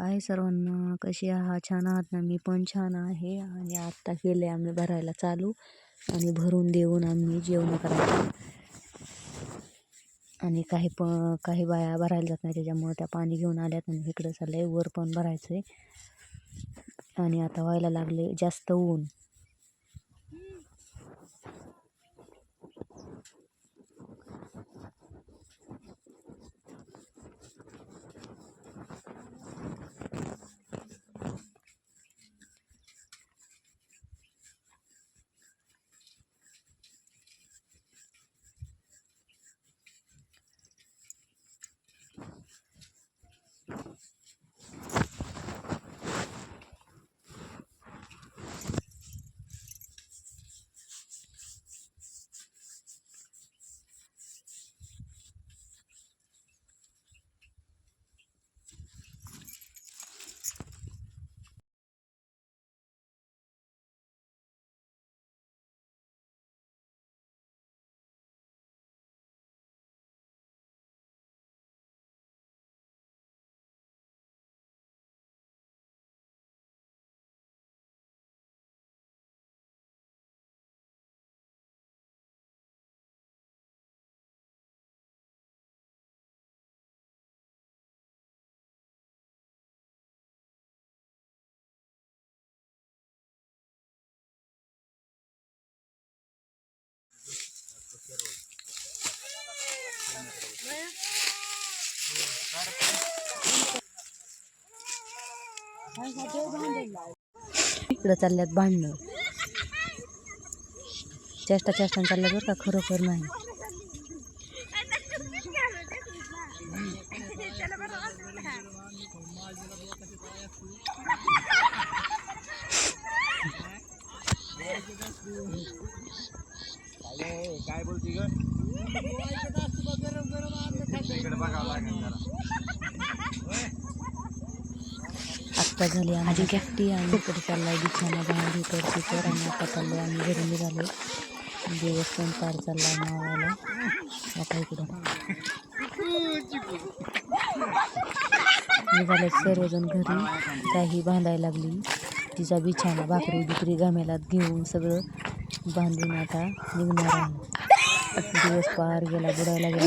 हाय सर्वांना. कशी आहात? छान आहात ना? मी पण छान आहे आणि आत्ता केले आम्ही भरायला चालू आणि भरून देऊन आम्ही जेवण करायचं आणि काही प काही बाया भरायला जात नाही त्याच्यामुळे त्या पाणी घेऊन आल्यात आणि इकडं चाललंय वर पण भरायचं आहे आणि आता व्हायला लागले जास्त ऊन. इकडं चालल्यात भांडणं. चेष्टा चेष्टा चालल्या बरं का? खरोखर नाही. आत्ता झाली आमची कॅफ्टी आणि इकडे चाललाय बिछाना बाहेर इकडची तर आणि आता चाललोय आम्ही घरी निघालो दिवस पण पार चाललाय मावाला. आता इकडं. निघाले सर्वजण घरी. काही बांधायला लागली. तिचा बिछाना भाकरी बिकरी घामेलात घेऊन सगळं बांधून आता निघणार आहे. दिवस पार गेला बुडायला गेला.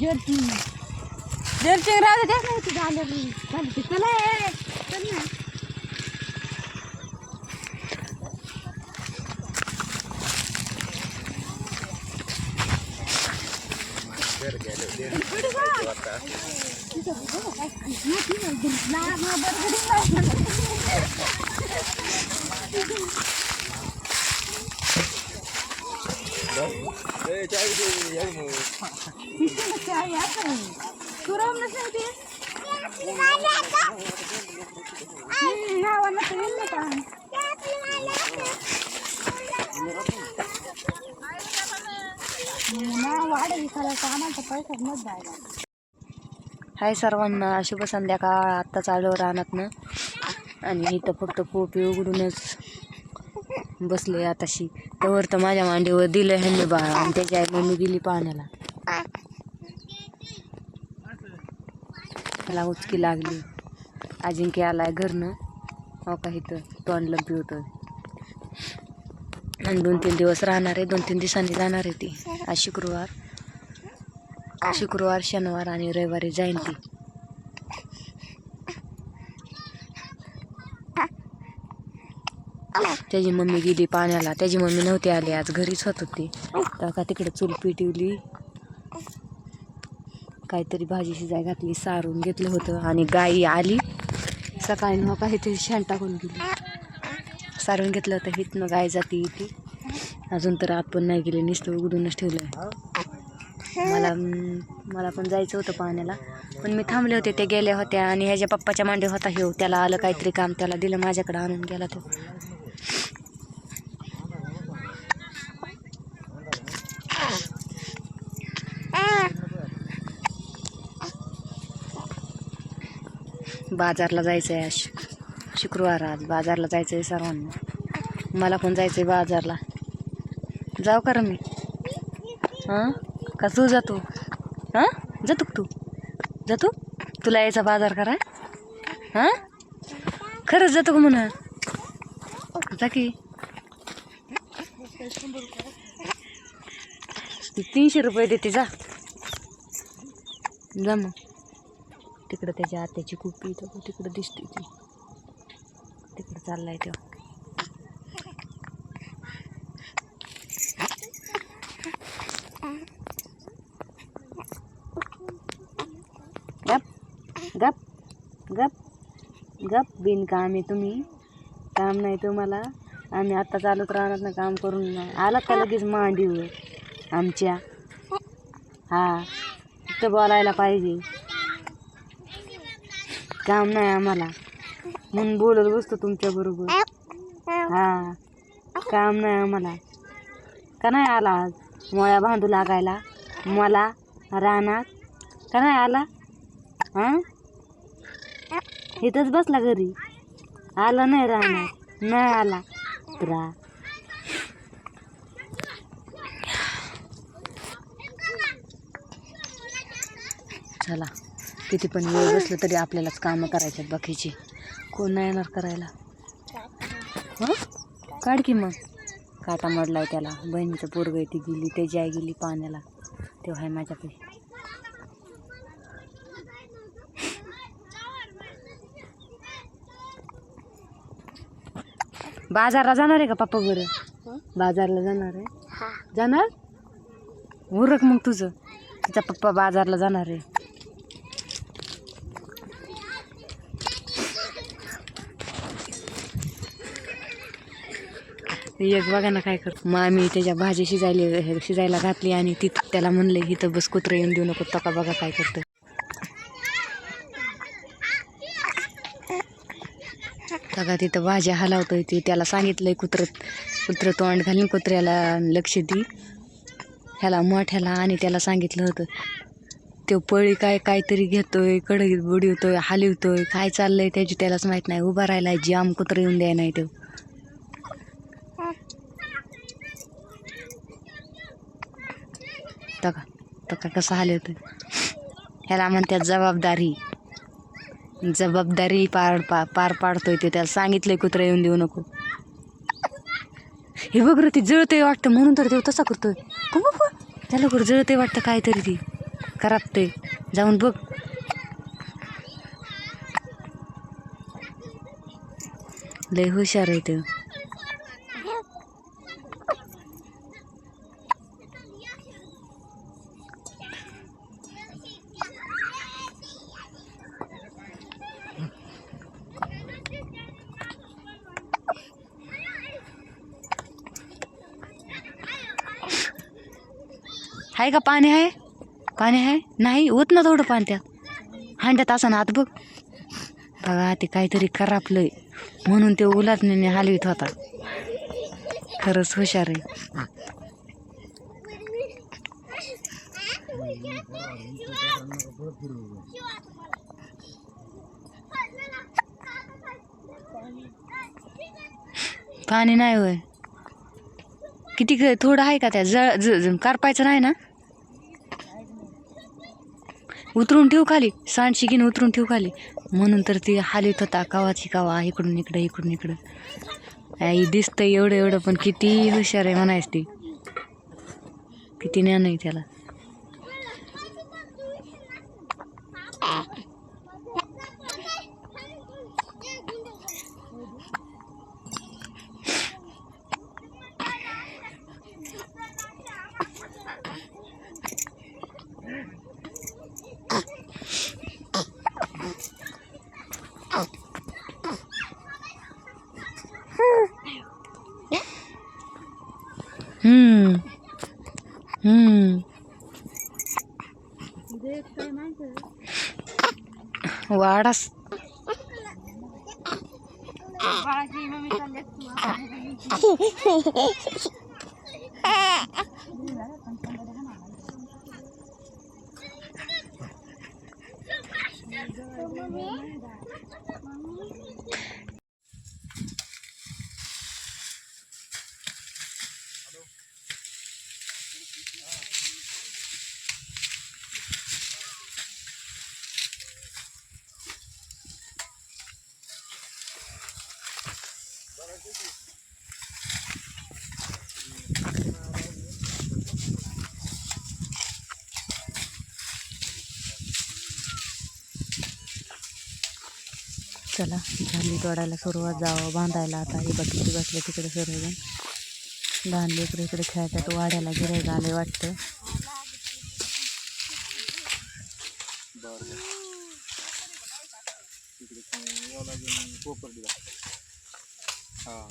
जर्किंग जर्किंग राहू द्या नाही ती झालं झाली चला. हाय सर्वांना शुभ संध्याकाळ. आत्ता चालू ना आणि इथं फक्त पोपी उघडूनच बसले आताशी. तवर तर माझ्या मांडीवर दिलं ह्यांनी बाळ आणि त्याची आई मम्मी गेली पाण्याला. त्याला उचकी लागली. अजिंक्य आलाय घरनं. हो का इथं? पी होतं आणि दोन तीन दिवस राहणार आहे. दोन तीन दिवसांनी जाणार आहे ती. आज शुक्रवार. शुक्रवार शनिवार आणि रविवारी जाईन ती त्याची मम्मी गेली पाण्याला. त्याची मम्मी नव्हती आली आज. घरीच होत होती. तर का तिकडे चूल पेटवली. काहीतरी भाजी शिजाय घातली सारून घेतलं होतं आणि गाई आली. सकाळी मग काहीतरी शेण टाकून गेली. सारून घेतलं होतं. हितनं गाय जाती ती अजून तर आत पण नाही गेली. नुसतं उघडूनच ठेवलं मला मला पण जायचं होतं पाण्याला. पण मी थांबले होते. ते गेल्या होत्या आणि ह्याच्या पप्पाच्या मांडे होता हे त्याला आलं काहीतरी काम. त्याला दिलं. माझ्याकडे आणून गेला तो. बाजारला जायचं आहे आज. शुक्रवार आज. बाजारला जायचं आहे सर्वांना. मला पण जायचं आहे बाजारला. जाऊ का मी हां? का तू जातो हां? जातो तू जातो तुला यायचा बाजार करा. हां? खरंच जातो का म्हणा जा की. तीनशे रुपये देते जा. जा मग. तिकडं त्याच्या आत्याची कुपी तर तिकडं दिसते ती. तिकडं चाललाय तेव्हा गप गप गप गप बिनकाम आहे तुम्ही. काम नाही तुम्हाला. आम्ही आत्ता चालत राहणार ना काम करून. आला का लगेच मांडीवर? आमच्या. हा तिथं बोलायला पाहिजे. काम नाही आम्हाला. म्हणून बोलत बसतो तुमच्याबरोबर हा काम नाही आम्हाला. का नाही आला आज? मोळ्या बांधू लागायला. मला रानात का नाही आला? हां? इथंच बसला घरी. आला नाही रानात नाही आला. त्रा. चला. किती पण वेळ बसलं तरी आपल्यालाच कामं करायच्यात बाकीची कोण नाही येणार करायला? हं? काढ की मग. काटा मडलाय त्याला. बहिणीचं पोरग ती गेली त्याची आई गेली पाण्याला. तेव्हा आहे माझ्याकडे. बाजारला जाणार आहे का पप्पा बरं? बाजारला जाणार आहे? जाणार? उरक मग तुझं. तिचा पप्पा बाजारला जाणार आहे. एक बघा ना काय करतो. मग आम्ही त्याच्या भाजी शिजायला शिजायला घातली आणि ती त्याला म्हणले इथं बस कुत्रं येऊन देऊ नको तका बघा काय करतं तका तिथं भाज्या हलावतोय ती. त्याला सांगितलंय कुत्र कुत्र तोंड घालून कुत्र्याला लक्ष दी. ह्याला मोठ्याला आणि त्याला सांगितलं होतं तो पळी काय काहीतरी घेतोय कडगीत बुडवतोय हलवतोय काय चाललंय त्याची त्यालाच माहीत नाही. उभा राहिलाय जाम कुत्र येऊन द्याय नाही तो. तर का कसं हलवतोय ह्याला म्हणतात जबाबदारी. जबाबदारी पार पा पार पाडतोय ते. त्याला सांगितलंय कुत्रा येऊन देऊ नको. हे बघ रे ती जळतंय वाटतं. म्हणून तर देव तसा करतोय. हो बाबा त्याला कुठं जळतंय वाटतं काहीतरी ती. ते जाऊन बघ. लय हुशार आहे ते. आहे का पाणी आहे पाणी आहे नाही होत ना थोडं पाणी त्यात. हांड्यात असं ना आत बघ. बघा ते काहीतरी करापलंय. म्हणून ते उलाटण्याने हलवीत होता. खरंच हुशार आहे. पाणी नाही होय. किती ग- थोडं आहे का त्या जळ ज ज- करपायचं नाही ना? उतरून ठेव खाली. सांडशी घेऊन उतरून ठेव खाली. म्हणून तर ती हालीत होता कावाची कावा. इकडून इकडं इकडून इकडं. आई दिसतं एवढं एवढं पण किती हुशार आहे म्हणायच ती. किती ज्ञान आहे त्याला. गाढ़ा चला झाली तोडायला सुरुवात जावं बांधायला आता हे बाकीचे बसले तिकडे सर्वजण लहान इकडे इकडे खेळतात वाड्याला गिरायला आले वाटतं. हां.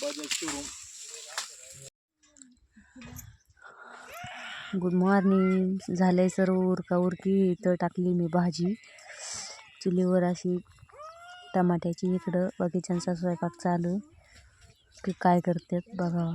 बजाज शोरूम गुड मॉर्निंग झालंय सर्व उरका उरकी. इथं टाकली मी भाजी. चुलीवर अशी टमाट्याची इकडं बाकीच्यांचा स्वयंपाक चालू. की काय करतात बघा.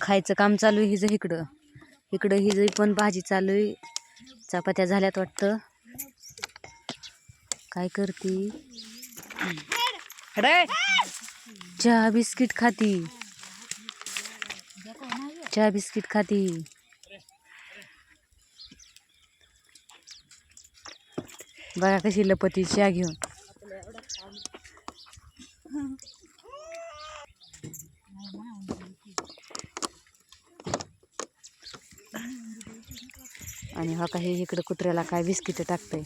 खायचं काम चालू आहे हिजं इकडं. इकडं हिज पण भाजी चालू आहे. चपात्या झाल्यात वाटतं. काय करते? रे चहा बिस्किट खाती. चहा बिस्किट खाती. बघा कशी लपती चहा घेऊन. आणि हा काही इकडं कुत्र्याला काय बिस्किट टाकतंय.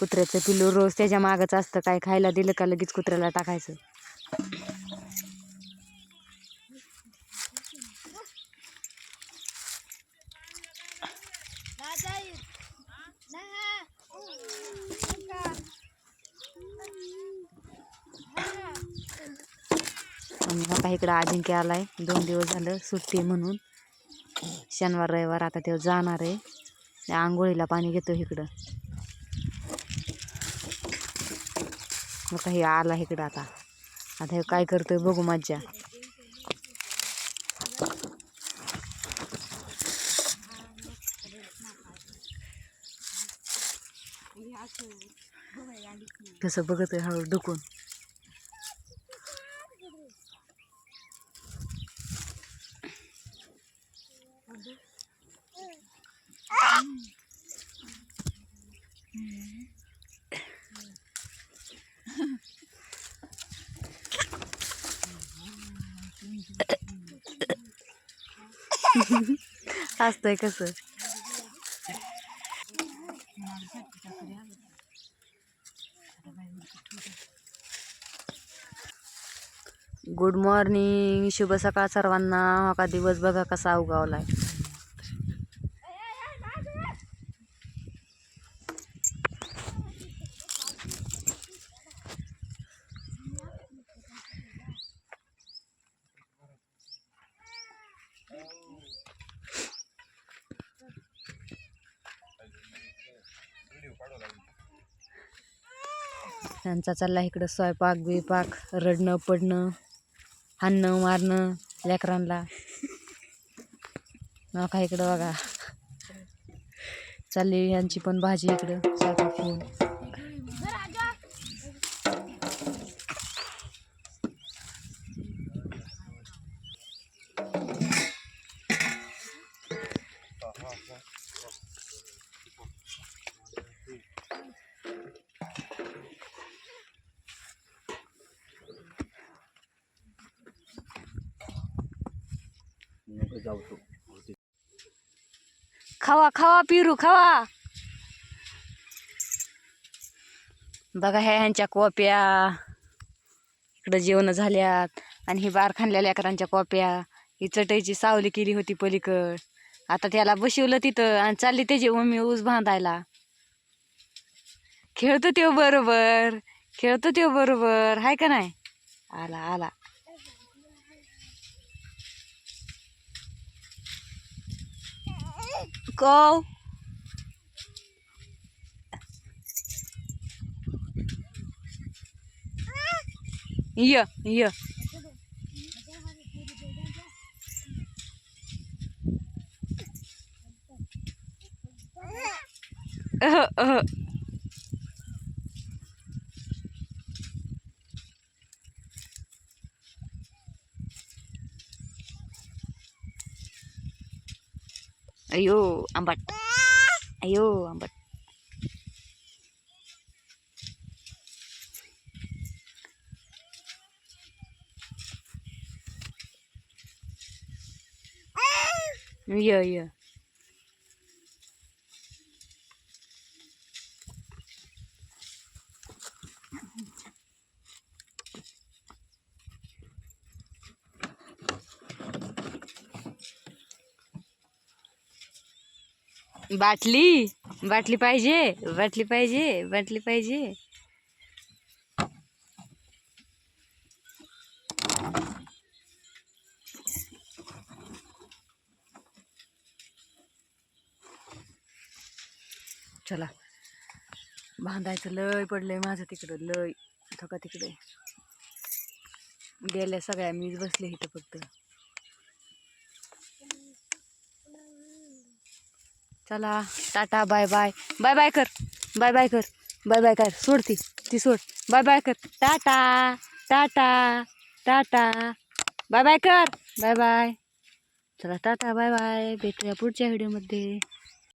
कुत्र्याचं पिल्लू रोज त्याच्या मागच असतं. काय खायला दिलं का लगेच कुत्र्याला टाकायचं? आणि काही इकडं अजिंक्य आलाय. दोन दिवस झालं सुट्टी म्हणून. शनिवार रविवार आता तेव्हा जाणार आहे. आंघोळीला पाणी घेतो इकडं. मग काही आला इकडं आता. आता हे काय करतोय बघू मज्जा. कसं बघतोय हळू डुकून असतंय कसं. गुड मॉर्निंग शुभ सकाळ सर्वांना. हा का दिवस बघा कसा उगावलाय त्यांचा चालला इकडं स्वयंपाक बिपाक रडणं पडणं हाणणं मारणं लेकरांना नका इकडं बघा. चालली यांची पण भाजी इकडं स्वयंपाक होऊन खावा खावा पिरू खावा. बघा ह्या ह्यांच्या कॉप्या. इकडं जेवण झाल्यात. आणि ही बार लेकरांच्या कॉप्या. ही चटईची सावली केली होती पलीकड. आता त्याला बसवलं तिथं आणि चालली त्याची मम्मी ऊस बांधायला. खेळतो त्यो बरोबर. खेळतो त्यो बरोबर. हाय का नाही? आला आला. go. Yeah, yeah. Uh huh. అయ్యో అంబట్ అయ్యో అంబట్ అయ్యో అయ్యో बाटली? बाटली पाहिजे बाटली पाहिजे बाटली पाहिजे. चला. बांधायचं लय पडलंय माझं तिकडं लय. थका तिकडे? गेल्या सगळ्या मीच बसले इथं फक्त. चला tata bye bye. Bye bye कर बाय बाय कर बाय बाय कर. सोड ती ती सोड. बाय बाय कर. Tata tata tata. Bye bye कर. Bye bye. चला टाटा बाय बाय. भेटूया पुढच्या व्हिडिओमध्ये.